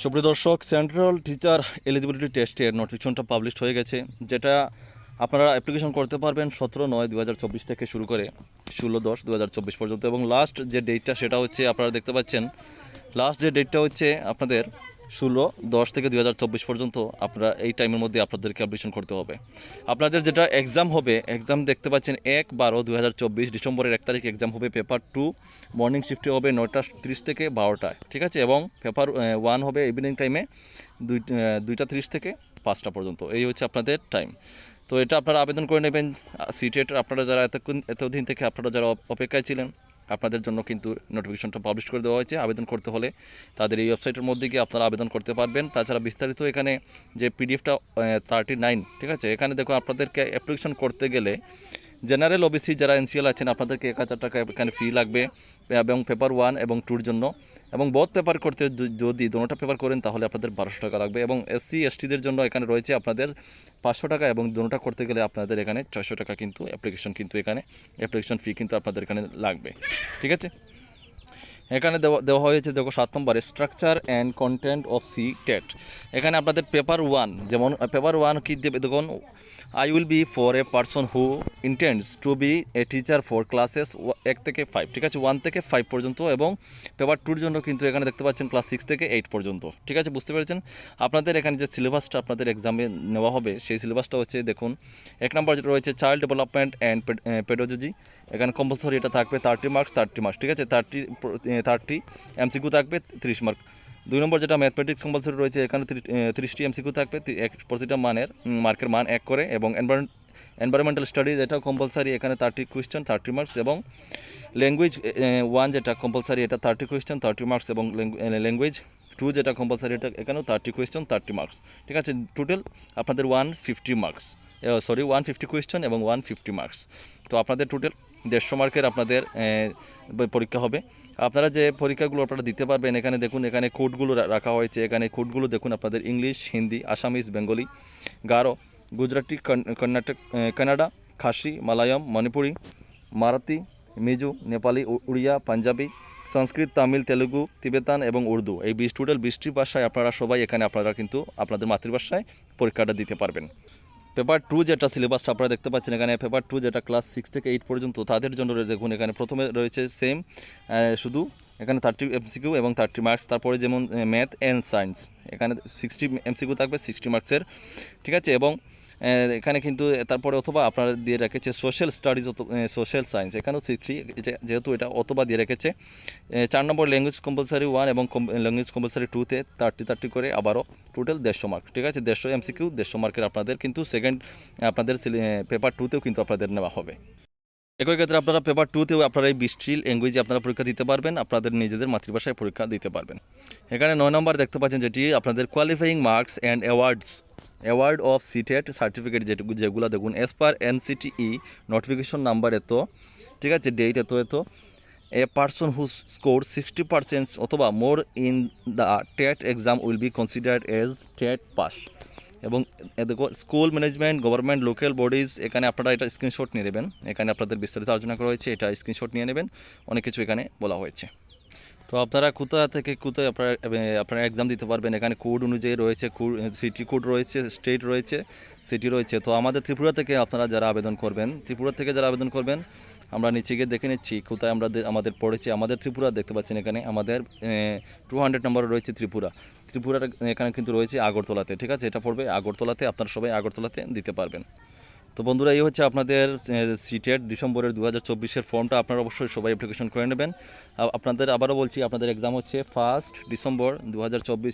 সুপ্রিয় দর্শক central teacher eligibility টেস্টের নোটিফিকেশনটা পাবলিশ হয়ে গেছে, যেটা আপনারা অ্যাপ্লিকেশন করতে পারবেন সতেরো নয় দু থেকে শুরু করে ষোলো দশ দু পর্যন্ত। এবং লাস্ট যে ডেটটা সেটা হচ্ছে আপনারা দেখতে পাচ্ছেন। লাস্ট যে ডেটটা হচ্ছে আপনাদের ষোলো, দশ থেকে দু হাজার চব্বিশ পর্যন্ত আপনারা এই টাইমের মধ্যে আপনাদেরকে অ্যাপ্লিকেশন করতে হবে। আপনাদের যেটা এক্সাম হবে এক্সাম দেখতে পাচ্ছেন এক বারো দু ডিসেম্বরের এক তারিখ এক্সাম হবে পেপার টু মর্নিং শিফটে হবে নয়টা তিরিশ থেকে বারোটায়, ঠিক আছে? এবং পেপার ওয়ান হবে ইভিনিং টাইমে দুই দুইটা তিরিশ থেকে পাঁচটা পর্যন্ত, এই হচ্ছে আপনাদের টাইম তো এটা আপনারা আবেদন করে নেবেন সিটেট আপনারা যারা এতক্ষণ, এতদিন থেকে আপনারা যারা অপেক্ষায় ছিলেন আপনাদের জন্য কিন্তু নোটিফিকেশনটা পাবলিশ করে দেওয়া হয়েছে। আবেদন করতে হলে তাদের এই ওয়েবসাইটের মধ্যে গিয়ে আপনারা আবেদন করতে পারবেন। তাছাড়া বিস্তারিত এখানে যে পিডিএফটা থার্টি নাইন ঠিক আছে? এখানে দেখো আপনাদেরকে অ্যাপ্লিকেশন করতে গেলে জেনারেল ওবিসি যারা এনসিএল আছেন, আপনাদেরকে এক হাজার টাকা এখানে ফি লাগবে, এবং পেপার ওয়ান এবং টুর জন্য। এবং বোধ পেপার করতে যদি দোনোটা পেপার করেন, তাহলে আপনাদের বারোশো টাকা লাগবে। এবং এসসি এসটিদের জন্য এখানে রয়েছে আপনাদের পাঁচশো টাকা, এবং দোনোটা করতে গেলে আপনাদের এখানে ছয়শো টাকা কিন্তু অ্যাপ্লিকেশন কিন্তু এখানে অ্যাপ্লিকেশন ফি কিন্তু আপনাদের এখানে লাগবে। ঠিক আছে? এখানে দেওয়া দেওয়া হয়েছে দেখো সাত নম্বরে structure and content of C TET এখানে আপনাদের পেপার ওয়ান যেমন পেপার ওয়ান কি দেবে? দেখুন I will be for a person who intends to be a teacher for classes এক থেকে ফাইভ ঠিক আছে? ওয়ান থেকে ফাইভ পর্যন্ত এবং পেপার টুর জন্য কিন্তু এখানে দেখতে পাচ্ছেন ক্লাস সিক্স থেকে এইট পর্যন্ত, ঠিক আছে? বুঝতে পেরেছেন? আপনাদের এখানে যে সিলেবাসটা আপনাদের এক্সামে নেওয়া হবে, সেই সিলেবাসটা হচ্ছে, দেখুন, এক নম্বর যেটা রয়েছে চাইল্ড ডেভেলপমেন্ট অ্যান্ড পেডোলজি এখানে কম্পালসরি এটা থাকবে থার্টি মার্কস থার্টি মার্কস ঠিক আছে? থার্টি থার্টি, এমসিকিউ থাকবে তিরিশ মার্ক। দুই নম্বর যেটা ম্যাথমেটিক্স কম্পালসরি রয়েছে, এখানে তিরিশটি এমসিকিউ থাকবে এক, প্রতিটা মানের মার্কের মান এক করে এবং এনভায়রনমেন্টাল স্টাডিজ এটাও কম্পালসারি এখানে থার্টি কোয়েশ্চেন থার্টি মার্কস এবং ল্যাঙ্গুয়েজ ওয়ান যেটা কম্পালসারি এটা থার্টি কোয়েশ্চেন থার্টি মার্কস এবং ল্যাঙ্গুয়েজ টু যেটা কম্পালসারি এটা এখানেও থার্টি কোয়েশ্চেন থার্টি মার্কস ঠিক আছে? টোটাল আপনাদের one fifty marks sorry one fifty question এবং ওয়ান ফিফটি মার্কস তো আপনাদের টোটাল দেড়শো মার্কের আপনাদের পরীক্ষা হবে। আপনারা যে পরীক্ষাগুলো আপনারা দিতে পারবেন, এখানে দেখুন, এখানে কোডগুলো রাখা হয়েছে। এখানে কোডগুলো দেখুন, আপনাদের ইংলিশ, হিন্দি, আসামিজ, বেঙ্গলি, গারো, গুজরাটি কর্ণাটক কানাডা, খাসি মালায়াম মণিপুরি মারাতি মিজো, নেপালি উড়িয়া, পাঞ্জাবি, সংস্কৃত, তামিল, তেলুগু, তিবেতান এবং উর্দু। এই বিশ টোটাল বিশটি ভাষায় আপনারা সবাই এখানে আপনারা কিন্তু আপনাদের মাতৃভাষায় পরীক্ষাটা দিতে পারবেন। পেপার টু যেটা সিলেবাসটা আপনারা দেখতে পাচ্ছেন এখানে, পেপার টু যেটা ক্লাস সিক্স থেকে এইট পর্যন্ত, তাদের জন্য দেখুন, এখানে প্রথমে রয়েছে সেম শুধু এখানে থার্টি এমসিকিউ এবং থার্টি মার্কস তারপরে যেমন ম্যাথ অ্যান্ড সায়েন্স এখানে সিক্সটি এমসিকিউ থাকবে সিক্সটি মার্কসের ঠিক আছে? এবং এখানে কিন্তু তারপরে অথবা আপনারা দিয়ে রেখেছে সোশ্যাল স্টাডিজ সোশ্যাল সায়েন্স এখানেও সিক্সটি যেহেতু এটা অথবা দিয়ে রেখেছে। চার নম্বর ল্যাঙ্গুয়েজ কম্পালসারি ওয়ান এবং ল্যাঙ্গুয়েজ কম্পালসারি টুতে থার্টি থার্টি করে আবারও টোটাল দেড়শো মার্ক ঠিক আছে? দেড়শো এমসিকিউ দেড়শো মার্কের আপনাদের কিন্তু সেকেন্ড আপনাদের পেপার টুতেও কিন্তু আপনাদের নেওয়া হবে। একই ক্ষেত্রে আপনারা পেপার টুতেও আপনারা এই বৃষ্টির ল্যাঙ্গুয়েজে আপনারা পরীক্ষা দিতে পারবেন, আপনাদের নিজেদের মাতৃভাষায় পরীক্ষা দিতে পারবেন। এখানে নয় নম্বর দেখতে পাচ্ছেন যেটি আপনাদের qualifying marks and awards award of CTET certificate যেটুকু, যেগুলো দেখুন as per NCTE notification number এত, ঠিক আছে ডেট এত এত। A person who score sixty percent অথবা more in the TET exam will be considered as TET pass এবং দেখো school management government local bodies এখানে আপনারা এটা স্ক্রিনশট নিয়ে নেবেন। এখানে আপনাদের বিস্তারিত আলোচনা করা হয়েছে, এটা স্ক্রিনশট নিয়ে নেবেন। অনেক কিছু এখানে বলা হয়েছে। তো আপনারা কোথা থেকে কোথায় আপনারা আপনারা এক্সাম দিতে পারবেন। এখানে কোড অনুযায়ী রয়েছে সিটি কোড রয়েছে স্টেট রয়েছে সিটি রয়েছে। তো আমাদের ত্রিপুরা থেকে আপনারা যারা আবেদন করবেন, ত্রিপুরা থেকে যারা আবেদন করবেন, আমরা নিচে গিয়ে দেখে নিচ্ছি কোথায় আমরা আমাদের পড়েছে। আমাদের ত্রিপুরা দেখতে পাচ্ছেন এখানে, আমাদের টু হান্ড্রেড নম্বর রয়েছে ত্রিপুরা। ত্রিপুরার এখানে কিন্তু রয়েছে আগরতলাতে, ঠিক আছে? এটা পড়বে আগরতলাতে, আপনারা সবাই আগরতলাতে দিতে পারবেন। তো বন্ধুরা, এই হচ্ছে আপনাদের সিটেট ডিসেম্বরের দু হাজার চব্বিশের ফর্মটা আপনারা অবশ্যই সবাই অ্যাপ্লিকেশন করে নেবেন। আপনাদের আবারও বলছি, আপনাদের এক্সাম হচ্ছে ফার্স্ট ডিসেম্বর দু হাজার চব্বিশ।